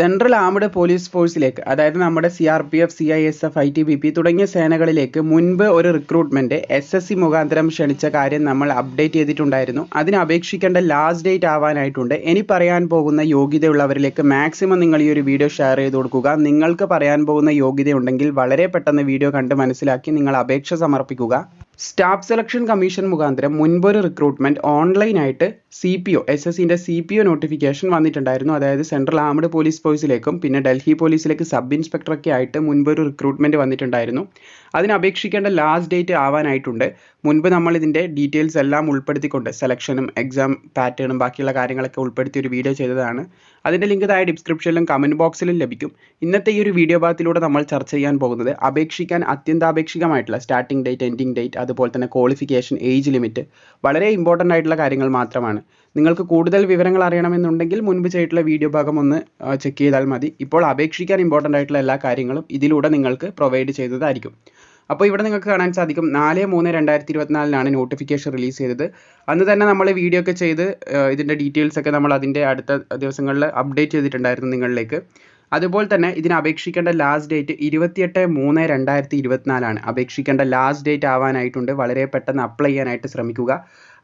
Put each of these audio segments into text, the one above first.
Central armed police ഫോഴ്സിലേക്ക് അതായത് നമ്മുടെ C R P F C I S F I T B P തുടങ്ങിയ സേനകളിലേക്ക് മുൻപ് ഒരു റിക്രൂട്ട്മെന്റ് എസ് എസ് സി മുഖാന്തരം ക്ഷണിച്ച കാര്യം നമ്മൾ അപ്ഡേറ്റ് ചെയ്തിട്ടുണ്ടായിരുന്നു. അതിന് അപേക്ഷിക്കേണ്ട ലാസ്റ്റ് ഡേറ്റ് ആവാനായിട്ടുണ്ട്. ഇനി പറയാൻ പോകുന്ന യോഗ്യതയുള്ളവരിലേക്ക് മാക്സിമം നിങ്ങൾ ഈ ഒരു വീഡിയോ ഷെയർ ചെയ്ത് കൊടുക്കുക. നിങ്ങൾക്ക് പറയാൻ പോകുന്ന യോഗ്യതയുണ്ടെങ്കിൽ വളരെ പെട്ടെന്ന് വീഡിയോ കണ്ട് മനസ്സിലാക്കി നിങ്ങൾ അപേക്ഷ സമർപ്പിക്കുക. സ്റ്റാഫ് സെലക്ഷൻ കമ്മീഷൻ മുഖാന്തരം മുൻപൊരു റിക്രൂട്ട്മെന്റ് ഓൺലൈനായിട്ട് C P O S S C P O notification വന്നിട്ടുണ്ടായിരുന്നു. അതായത് സെൻട്രൽ ആംഡ് പോലീസ് ഫോഴ്സിലേക്കും പിന്നെ ഡൽഹി പോലീസിലേക്ക് സബ് ഇൻസ്പെക്ടറൊക്കെ ആയിട്ട് മുൻപൊരു റിക്രൂട്ട്മെന്റ് വന്നിട്ടുണ്ടായിരുന്നു. അതിന് അപേക്ഷിക്കേണ്ട ലാസ്റ്റ് ഡേറ്റ് ആവാനായിട്ടുണ്ട്. മുൻപ് നമ്മൾ ഇതിന്റെ ഡീറ്റെയിൽസ് എല്ലാം ഉൾപ്പെടുത്തിക്കൊണ്ട് സെലക്ഷനും എക്സാം പാറ്റേണും ബാക്കിയുള്ള കാര്യങ്ങളൊക്കെ ഉൾപ്പെടുത്തി ഒരു വീഡിയോ ചെയ്തതാണ്. അതിന്റെ ലിങ്ക് താഴെ ഡിസ്ക്രിപ്ഷനിലും കമന്റ് ബോക്സിലും ലഭിക്കും. ഇന്നത്തെ ഈ ഒരു വീഡിയോ ഭാഗത്തിലൂടെ നമ്മൾ ചർച്ച ചെയ്യാൻ പോകുന്നത് അപേക്ഷിക്കാൻ അത്യന്താപേക്ഷികമായിട്ടുള്ള സ്റ്റാർട്ടിംഗ് ഡേറ്റ് എൻഡിങ് ഡേറ്റ് അതുപോലെ തന്നെ ക്വാളിഫിക്കേഷൻ ഏജ് ലിമിറ്റ് വളരെ ഇമ്പോർട്ടന്റ് ആയിട്ടുള്ള കാര്യങ്ങൾ മാത്രമാണ്. നിങ്ങൾക്ക് കൂടുതൽ വിവരങ്ങൾ അറിയണമെന്നുണ്ടെങ്കിൽ മുൻപ് ചെയ്തിട്ടുള്ള വീഡിയോ ഭാഗം ഒന്ന് ചെക്ക് ചെയ്താൽ മതി. ഇപ്പോൾ അപേക്ഷിക്കാൻ ഇമ്പോർട്ടന്റ് ആയിട്ടുള്ള എല്ലാ കാര്യങ്ങളും ഇതിലൂടെ നിങ്ങൾക്ക് പ്രൊവൈഡ് ചെയ്തതായിരിക്കും. അപ്പോൾ ഇവിടെ നിങ്ങൾക്ക് കാണാൻ സാധിക്കും നാല് മൂന്ന് രണ്ടായിരത്തി ഇരുപത്തിനാലിനാണ് നോട്ടിഫിക്കേഷൻ റിലീസ് ചെയ്തത്. അന്ന് തന്നെ നമ്മൾ വീഡിയോ ഒക്കെ ചെയ്ത് ഇതിന്റെ ഡീറ്റെയിൽസ് ഒക്കെ നമ്മൾ അതിന്റെ അടുത്ത ദിവസങ്ങളിൽ അപ്ഡേറ്റ് ചെയ്തിട്ടുണ്ടായിരുന്നു നിങ്ങളിലേക്ക്. അതുപോലെ തന്നെ ഇതിന് അപേക്ഷിക്കേണ്ട ലാസ്റ്റ് ഡേറ്റ് ഇരുപത്തിയെട്ട് മൂന്ന് രണ്ടായിരത്തി ഇരുപത്തിനാലാണ് അപേക്ഷിക്കേണ്ട ലാസ്റ്റ് ഡേറ്റ് ആവാനായിട്ടുണ്ട്. വളരെ പെട്ടെന്ന് അപ്ലൈ ചെയ്യാനായിട്ട് ശ്രമിക്കുക.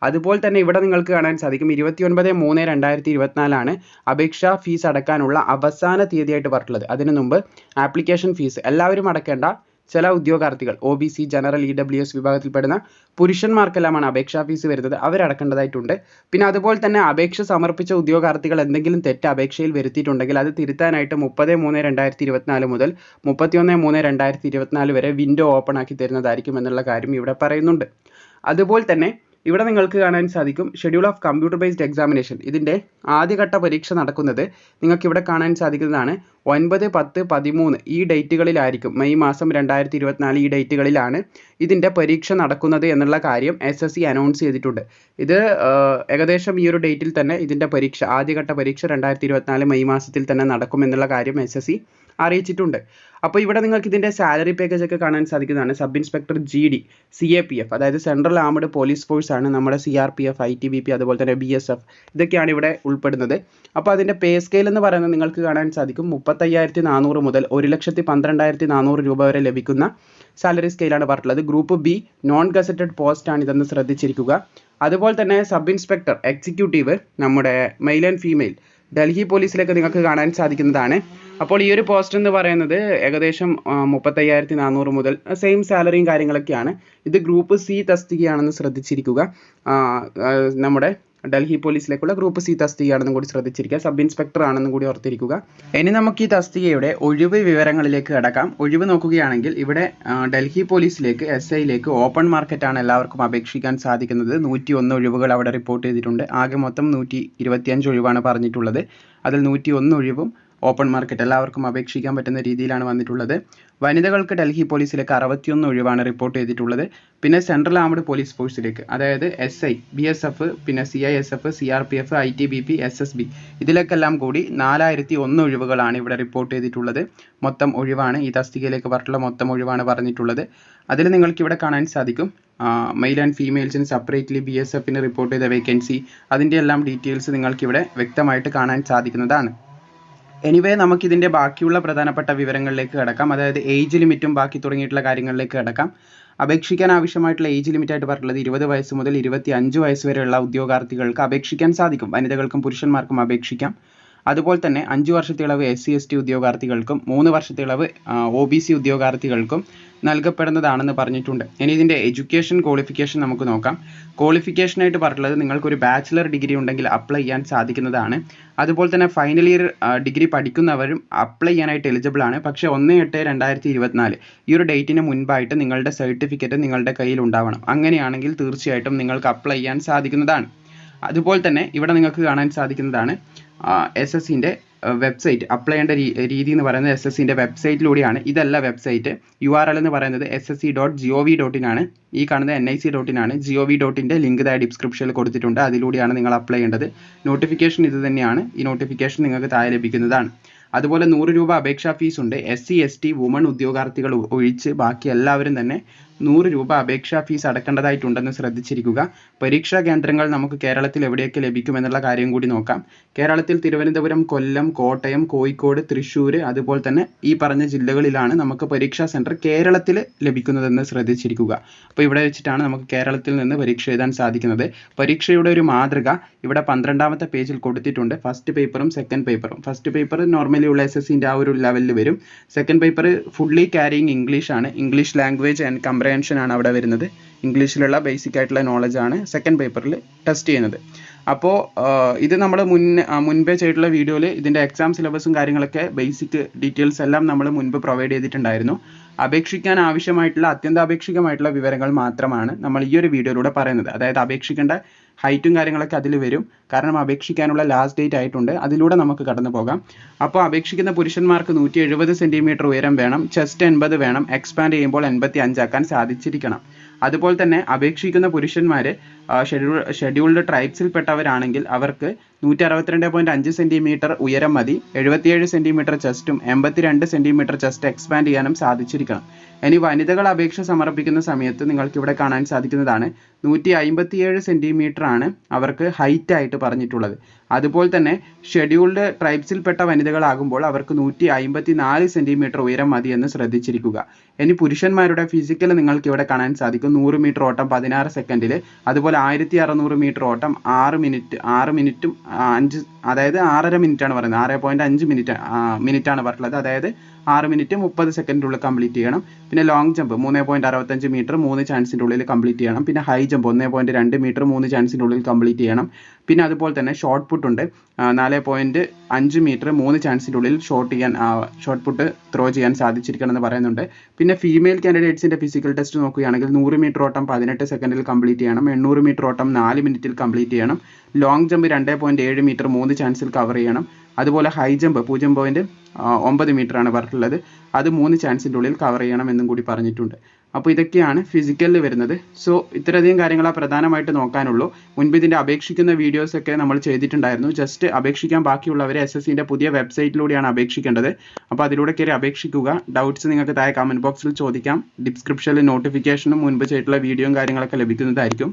അതുപോലെ തന്നെ ഇവിടെ നിങ്ങൾക്ക് കാണാൻ സാധിക്കും ഇരുപത്തിയൊൻപത് മൂന്ന് രണ്ടായിരത്തി ഇരുപത്തിനാലാണ് അപേക്ഷാ ഫീസ് അടക്കാനുള്ള അവസാന തീയതിയായിട്ട് പറഞ്ഞിട്ടുള്ളത് അതിനു മുമ്പ് ആപ്ലിക്കേഷൻ ഫീസ് എല്ലാവരും അടക്കേണ്ട. ചില ഉദ്യോഗാർത്ഥികൾ O B C general E W S വിഭാഗത്തിൽപ്പെടുന്ന പുരുഷന്മാർക്കെല്ലാമാണ് അപേക്ഷാ ഫീസ് വരുന്നത്. അവരടക്കേണ്ടതായിട്ടുണ്ട്. പിന്നെ അതുപോലെ തന്നെ അപേക്ഷ സമർപ്പിച്ച ഉദ്യോഗാർത്ഥികൾ എന്തെങ്കിലും തെറ്റ് അപേക്ഷയിൽ വരുത്തിയിട്ടുണ്ടെങ്കിൽ അത് തിരുത്താനായിട്ട് മുപ്പത് മൂന്ന് രണ്ടായിരത്തി ഇരുപത്തിനാല് മുതൽ മുപ്പത്തിയൊന്ന് മൂന്ന് രണ്ടായിരത്തി ഇരുപത്തിനാല് വരെ വിൻഡോ ഓപ്പൺ ആക്കി തരുന്നതായിരിക്കും എന്നുള്ള കാര്യം ഇവിടെ പറയുന്നുണ്ട്. അതുപോലെ തന്നെ ഇവിടെ നിങ്ങൾക്ക് കാണാൻ സാധിക്കും schedule of computer based examination ഇതിന്റെ ആദ്യഘട്ട പരീക്ഷ നടക്കുന്നത് നിങ്ങൾക്ക് ഇവിടെ കാണാൻ സാധിക്കുന്നതാണ് ഒൻപത് പത്ത് പതിമൂന്ന് ഈ ഡേറ്റുകളിലായിരിക്കും മെയ് മാസം രണ്ടായിരത്തി ഇരുപത്തിനാല് ഈ ഡേറ്റുകളിലാണ് ഇതിന്റെ പരീക്ഷ നടക്കുന്നത് എന്നുള്ള കാര്യം എസ് എസ് സി അനൗൺസ് ചെയ്തിട്ടുണ്ട്. ഇത് ഏകദേശം ഈ ഒരു ഡേറ്റിൽ തന്നെ ഇതിന്റെ പരീക്ഷ ആദ്യഘട്ട പരീക്ഷ രണ്ടായിരത്തി ഇരുപത്തിനാല് മെയ് മാസത്തിൽ തന്നെ നടക്കും എന്നുള്ള കാര്യം എസ് എസ് സി അറിയിച്ചിട്ടുണ്ട്. അപ്പോൾ ഇവിടെ നിങ്ങൾക്ക് ഇതിന്റെ സാലറി പാക്കേജ് ഒക്കെ കാണാൻ സാധിക്കുന്നതാണ്. Sub inspector G D C A P F അതായത് സെൻട്രൽ ആംഡ് പോലീസ് ഫോഴ്സ് ആണ് നമ്മുടെ C R P F I T B P അതുപോലെ തന്നെ ബി എസ് എഫ് ഇതൊക്കെയാണ് ഇവിടെ ഉൾപ്പെടുന്നത്. അപ്പോൾ അതിന്റെ പേ സ്കെയിൽ എന്ന് പറയുന്നത് നിങ്ങൾക്ക് കാണാൻ സാധിക്കും. മുപ്പത്തയ്യായിരത്തി നാനൂറ് മുതൽ ഒരു ലക്ഷത്തി പന്ത്രണ്ടായിരത്തി നാനൂറ് രൂപ വരെ ലഭിക്കുന്ന സാലറി സ്കെയിലാണ് പറഞ്ഞിട്ടുള്ളത്. Group B non gazetted post ആണ് ഇതെന്ന് ശ്രദ്ധിച്ചിരിക്കുക. അതുപോലെ തന്നെ സബ് ഇൻസ്പെക്ടർ എക്സിക്യൂട്ടീവ് നമ്മുടെ മെയിൽ ആൻഡ് ഫീമെയിൽ ഡൽഹി പോലീസിലൊക്കെ നിങ്ങൾക്ക് കാണാൻ സാധിക്കുന്നതാണ്. അപ്പോൾ ഈ ഒരു പോസ്റ്റ് എന്ന് പറയുന്നത് ഏകദേശം മുപ്പത്തയ്യായിരത്തി നാനൂറ് മുതൽ സെയിം സാലറിയും കാര്യങ്ങളൊക്കെയാണ്. ഇത് ഗ്രൂപ്പ് സി തസ്തികയാണെന്ന് ശ്രദ്ധിച്ചിരിക്കുക. നമ്മുടെ ഡൽഹി പോലീസിലേക്കുള്ള ഗ്രൂപ്പ് സി തസ്തികയാണെന്നും കൂടി ശ്രദ്ധിച്ചിരിക്കുക. സബ് ഇൻസ്പെക്ടർ ആണെന്നും കൂടി ഓർത്തിരിക്കുക. ഇനി നമുക്ക് ഈ തസ്തികയുടെ ഒഴിവ് വിവരങ്ങളിലേക്ക് കിടക്കാം. ഒഴിവ് നോക്കുകയാണെങ്കിൽ ഇവിടെ ഡൽഹി പോലീസിലേക്ക് എസ് ഐയിലേക്ക് ഓപ്പൺ മാർക്കറ്റാണ് എല്ലാവർക്കും അപേക്ഷിക്കാൻ സാധിക്കുന്നത്. നൂറ്റി ഒന്ന് ഒഴിവുകൾ അവിടെ റിപ്പോർട്ട് ചെയ്തിട്ടുണ്ട്. ആകെ മൊത്തം നൂറ്റി ഇരുപത്തിയഞ്ച് ഒഴിവാണ് പറഞ്ഞിട്ടുള്ളത്. അതിൽ നൂറ്റി ഒന്ന് ഒഴിവും ഓപ്പൺ മാർക്കറ്റ് എല്ലാവർക്കും അപേക്ഷിക്കാൻ പറ്റുന്ന രീതിയിലാണ് വന്നിട്ടുള്ളത്. വനിതകൾക്ക് ഡൽഹി പോലീസിലേക്ക് അറുപത്തിയൊന്ന് ഒഴിവാണ് റിപ്പോർട്ട് ചെയ്തിട്ടുള്ളത്. പിന്നെ സെൻട്രൽ ആംഡ് പോലീസ് ഫോഴ്സിലേക്ക് അതായത് S I B S F പിന്നെ C I S F C R P F I T B P S S B. ഇതിലേക്കെല്ലാം കൂടി നാലായിരത്തി ഒന്ന് ഒഴിവുകളാണ് ഇവിടെ റിപ്പോർട്ട് ചെയ്തിട്ടുള്ളത്. മൊത്തം ഒഴിവാണ്. ഈ തസ്തികയിലേക്ക് പറഞ്ഞിട്ടുള്ള മൊത്തം ഒഴിവാണ് പറഞ്ഞിട്ടുള്ളത്. അതിൽ നിങ്ങൾക്ക് ഇവിടെ കാണാൻ സാധിക്കും. മെയിൽ ആൻഡ് ഫീമെയിൽസിന് സെപ്പറേറ്റ്ലി ബി എസ് എഫിന് റിപ്പോർട്ട് ചെയ്ത വേക്കൻസി. അതിന്റെ എല്ലാം ഡീറ്റെയിൽസ് നിങ്ങൾക്ക് ഇവിടെ വ്യക്തമായിട്ട് കാണാൻ സാധിക്കുന്നതാണ്. എനിവേ നമുക്ക് ഇതിന്റെ ബാക്കിയുള്ള പ്രധാനപ്പെട്ട വിവരങ്ങളിലേക്ക് കിടക്കാം. അതായത് ഏജ് ലിമിറ്റും ബാക്കി തുടങ്ങിയിട്ടുള്ള കാര്യങ്ങളിലേക്ക് കിടക്കാം. അപേക്ഷിക്കാൻ ആവശ്യമായിട്ടുള്ള ഏജ് ലിമിറ്റ് ആയിട്ട് പറഞ്ഞിട്ടുള്ളത് ഇരുപത് വയസ്സ് മുതൽ ഇരുപത്തി അഞ്ച് വയസ്സ് വരെയുള്ള ഉദ്യോഗാർത്ഥികൾക്ക് അപേക്ഷിക്കാൻ സാധിക്കും. വനിതകൾക്കും പുരുഷന്മാർക്കും അപേക്ഷിക്കാം. അതുപോലെ തന്നെ അഞ്ച് വർഷത്തെ ഇളവ് എസ് സി എസ് ടി ഉദ്യോഗാർത്ഥികൾക്കും മൂന്ന് വർഷത്തെ ഇളവ് ഒ ബി സി ഉദ്യോഗാർത്ഥികൾക്കും നൽകപ്പെടുന്നതാണെന്ന് പറഞ്ഞിട്ടുണ്ട്. ഇനി ഇതിന്റെ എഡ്യൂക്കേഷൻ ക്വാളിഫിക്കേഷൻ നമുക്ക് നോക്കാം. ക്വാളിഫിക്കേഷനായിട്ട് പറഞ്ഞിട്ടുള്ളത് നിങ്ങൾക്കൊരു ബാച്ചിലർ ഡിഗ്രി ഉണ്ടെങ്കിൽ അപ്ലൈ ചെയ്യാൻ സാധിക്കുന്നതാണ്. അതുപോലെ തന്നെ ഫൈനൽ ഇയർ ഡിഗ്രി പഠിക്കുന്നവരും അപ്ലൈ ചെയ്യാനായിട്ട് എലിജിബിൾ ആണ്. പക്ഷേ ഒന്ന് എട്ട് രണ്ടായിരത്തി ഇരുപത്തിനാല് ഈ ഒരു ഡേറ്റിന് മുൻപായിട്ട് നിങ്ങളുടെ സർട്ടിഫിക്കറ്റ് നിങ്ങളുടെ കയ്യിൽ ഉണ്ടാവണം. അങ്ങനെയാണെങ്കിൽ തീർച്ചയായിട്ടും നിങ്ങൾക്ക് അപ്ലൈ ചെയ്യാൻ സാധിക്കുന്നതാണ്. അതുപോലെ തന്നെ ഇവിടെ നിങ്ങൾക്ക് കാണാൻ സാധിക്കുന്നതാണ്. എസ് എസിന്റെ സിന്റെ വെബ്സൈറ്റ് അപ്ലൈ ചെയ്യേണ്ട രീതി എന്ന് പറയുന്നത് എസ് എസ് വെബ്സൈറ്റിലൂടെയാണ് ഇതല്ല വെബ്സൈറ്റ് യു ആർ എൽ എന്ന് പറയുന്നത് S S C dot G O V ഈ കാണുന്നത് N I C dot in ആണ്. ജി ഒ വി ഡോട്ടിന്റെ ലിങ്ക് താഴെ ഡിസ്ക്രിപ്ഷനിൽ കൊടുത്തിട്ടുണ്ട്. അതിലൂടെയാണ് നിങ്ങൾ അപ്ലൈ ചെയ്യേണ്ടത്. നോട്ടിഫിക്കേഷൻ ഇത് തന്നെയാണ്. ഈ നോട്ടിഫിക്കേഷൻ നിങ്ങൾക്ക് താഴെ ലഭിക്കുന്നതാണ്. അതുപോലെ നൂറ് രൂപ അപേക്ഷാ ഫീസ് ഉണ്ട്. S C S T woman ഉദ്യോഗാർത്ഥികൾ ഒഴിച്ച് ബാക്കി എല്ലാവരും തന്നെ നൂറ് രൂപ അപേക്ഷാ ഫീസ് അടക്കേണ്ടതായിട്ടുണ്ടെന്ന് ശ്രദ്ധിച്ചിരിക്കുക. പരീക്ഷാ കേന്ദ്രങ്ങൾ നമുക്ക് കേരളത്തിൽ എവിടെയൊക്കെ ലഭിക്കുമെന്നുള്ള കാര്യം കൂടി നോക്കാം. കേരളത്തിൽ തിരുവനന്തപുരം കൊല്ലം കോട്ടയം കോഴിക്കോട് തൃശ്ശൂർ അതുപോലെ തന്നെ ഈ പറഞ്ഞ ജില്ലകളിലാണ് നമുക്ക് പരീക്ഷാ സെന്റർ കേരളത്തിൽ ലഭിക്കുന്നതെന്ന് ശ്രദ്ധിച്ചിരിക്കുക. അപ്പോൾ ഇവിടെ വെച്ചിട്ടാണ് നമുക്ക് കേരളത്തിൽ നിന്ന് പരീക്ഷ എഴുതാൻ സാധിക്കുന്നത്. പരീക്ഷയുടെ ഒരു മാതൃക ഇവിടെ പന്ത്രണ്ടാമത്തെ പേജിൽ കൊടുത്തിട്ടുണ്ട്. ഫസ്റ്റ് പേപ്പറും സെക്കൻഡ് പേപ്പറും ഫസ്റ്റ് പേപ്പർ നോർമലി ഉള്ള എസ് എസ് സിന്റെ ആ ഒരു ലെവലിൽ വരും. Second paper fully carrying English ആണ്. ഇംഗ്ലീഷ് ലാംഗ്വേജ് ആൻഡ് കംപ്രഹെൻഷൻ ആണ് അവിടെ വരുന്നത്. ഇംഗ്ലീഷിലുള്ള ബേസിക് ആയിട്ടുള്ള നോളജാണ് സെക്കൻഡ് പേപ്പറിൽ ടെസ്റ്റ് ചെയ്യുന്നത്. അപ്പോൾ ഇത് നമ്മൾ ആ, മുൻപേ ചെയ്തിട്ടുള്ള വീഡിയോയിൽ ഇതിന്റെ എക്സാം സിലബസും കാര്യങ്ങളൊക്കെ ബേസിക് ഡീറ്റെയിൽസ് എല്ലാം നമ്മൾ മുൻപ് പ്രൊവൈഡ് ചെയ്തിട്ടുണ്ടായിരുന്നു. അപേക്ഷിക്കാൻ ആവശ്യമായിട്ടുള്ള അത്യന്താപേക്ഷികമായിട്ടുള്ള വിവരങ്ങൾ മാത്രമാണ് നമ്മൾ ഈ ഒരു വീഡിയോയിലൂടെ പറയുന്നത്. അതായത് അപേക്ഷിക്കേണ്ട ഹൈറ്റും കാര്യങ്ങളൊക്കെ അതിൽ വരും. കാരണം അപേക്ഷിക്കാനുള്ള ലാസ്റ്റ് ഡേറ്റ് ആയിട്ടുണ്ട്. അതിലൂടെ നമുക്ക് കടന്നു പോകാം. അപ്പോൾ അപേക്ഷിക്കുന്ന പുരുഷന്മാർക്ക് നൂറ്റി എഴുപത് സെന്റിമീറ്റർ ഉയരം വേണം. ചെസ്റ്റ് എൺപത് വേണം. എക്സ്പാൻഡ് ചെയ്യുമ്പോൾ എൺപത്തി അഞ്ചാക്കാൻ സാധിച്ചിരിക്കണം. അതുപോലെ തന്നെ അപേക്ഷിക്കുന്ന പുരുഷന്മാർ ഷെഡ്യൂൾ ഷെഡ്യൂൾഡ് ട്രൈബ്സിൽപ്പെട്ടവരാണെങ്കിൽ അവർക്ക് നൂറ്റി അറുപത്തിരണ്ട് അഞ്ച് സെന്റിമീറ്റർ ഉയരം മതി. എഴുപത്തിയേഴ് സെന്റിമീറ്റർ ചെസ്റ്റും എൺപത്തിരണ്ട് സെന്റിമീറ്റർ ചെസ്റ്റ് എക്സ്പാൻഡ് ചെയ്യാനും സാധിച്ചിരിക്കണം. ഇനി വനിതകൾ അപേക്ഷ സമർപ്പിക്കുന്ന സമയത്ത് നിങ്ങൾക്ക് ഇവിടെ കാണാൻ സാധിക്കുന്നതാണ്. നൂറ്റി അമ്പത്തിയേഴ് സെന്റിമീറ്റർ ആണ് അവർക്ക് ഹൈറ്റ് ആയിട്ട് പറഞ്ഞിട്ടുള്ളത്. അതുപോലെ തന്നെ ഷെഡ്യൂൾഡ് ട്രൈബ്സിൽപ്പെട്ട വനിതകളാകുമ്പോൾ അവർക്ക് നൂറ്റി അമ്പത്തി നാല് ഉയരം മതി എന്ന് ശ്രദ്ധിച്ചിരിക്കുക. ഇനി പുരുഷന്മാരുടെ ഫിസിക്കൽ നിങ്ങൾക്ക് ഇവിടെ കാണാൻ സാധിക്കും. നൂറ് മീറ്റർ ഓട്ടം പതിനാറ് സെക്കൻഡിൽ അതുപോലെ ആയിരത്തി അറുന്നൂറ് മീറ്റർ ഓട്ടം ആറ് മിനിറ്റ് ആറ് മിനിറ്റും അഞ്ച് അതായത് ആറര ആണ് പറയുന്നത്. ആറ് പോയിന്റ് അഞ്ച് മിനിറ്റ് മിനിറ്റാണ് പറഞ്ഞിട്ടുള്ളത്. അതായത് ആറ് മിനിറ്റ് മുപ്പത് സെക്കൻഡിനുള്ളിൽ കംപ്ലീറ്റ് ചെയ്യണം. പിന്നെ ലോങ് ജമ്പ് മൂന്ന് പോയിന്റ് അറുപത്തഞ്ച് മീറ്റർ മൂന്ന് ചാൻസിന്റെ ഉള്ളിൽ കംപ്ലീറ്റ് ചെയ്യണം. പിന്നെ ഹൈ ജമ്പ് ഒന്ന് പോയിന്റ് രണ്ട് മീറ്റർ മൂന്ന് ചാൻസിന്റെ ഉള്ളിൽ കംപ്ലീറ്റ് ചെയ്യണം. പിന്നെ അതുപോലെ തന്നെ ഷോർട്ട് പുട്ട് ഉണ്ട്. നാല് പോയിന്റ് അഞ്ച് മീറ്റർ മൂന്ന് ചാൻസിന്റെ ഉള്ളിൽ ഷോട്ട് ചെയ്യാൻ ഷോർട്ട് പുട്ട് ത്രോ ചെയ്യാൻ സാധിച്ചിരിക്കണം എന്ന് പറയുന്നുണ്ട്. പിന്നെ ഫീമെയിൽ കാൻഡിഡേറ്റ്സിന്റെ ഫിസിക്കൽ ടെസ്റ്റ് നോക്കുകയാണെങ്കിൽ നൂറ് മീറ്റർ ഓട്ടം പതിനെട്ട് സെക്കൻഡിൽ കംപ്ലീറ്റ് ചെയ്യണം. എണ്ണൂറ് മീറ്റർ ഓട്ടം നാല് മിനിറ്റിൽ കംപ്ലീറ്റ് ചെയ്യണം. ലോങ് ജമ്പ് രണ്ട് പോയിന്റ് ഏഴ് മീറ്റർ മൂന്ന് ചാൻസിൽ കവർ ചെയ്യണം. അതുപോലെ ഹൈ ജമ്പ് പൂജ്യം പോയിന്റ് ഒമ്പത് ആണ് പറഞ്ഞിട്ടുള്ളത്. അത് മൂന്ന് ചാൻസിന്റെ ഉള്ളിൽ കവർ ചെയ്യണം എന്നും കൂടി പറഞ്ഞിട്ടുണ്ട്. അപ്പോൾ ഇതൊക്കെയാണ് ഫിസിക്കലിൽ വരുന്നത്. സോ ഇത്രയധികം കാര്യങ്ങളാണ് പ്രധാനമായിട്ട് നോക്കാനുള്ളൂ. മുൻപ് ഇതിന്റെ അപേക്ഷിക്കുന്ന വീഡിയോസ് ഒക്കെ നമ്മൾ ചെയ്തിട്ടുണ്ടായിരുന്നു. ജസ്റ്റ് അപേക്ഷിക്കാൻ ബാക്കിയുള്ളവരെ എസ് എസ് സിന്റെ പുതിയ വെബ്സൈറ്റിലൂടെയാണ് അപേക്ഷിക്കേണ്ടത്. അപ്പോൾ അതിലൂടെ കയറി അപേക്ഷിക്കുക. ഡൗട്ട്സ് നിങ്ങൾക്ക് താഴെ കമന്റ് ബോക്സിൽ ചോദിക്കാം. ഡിസ്ക്രിപ്ഷനിൽ നോട്ടിഫിക്കേഷനും മുൻപ് ചെയ്തിട്ടുള്ള വീഡിയോയും കാര്യങ്ങളൊക്കെ ലഭിക്കുന്നതായിരിക്കും.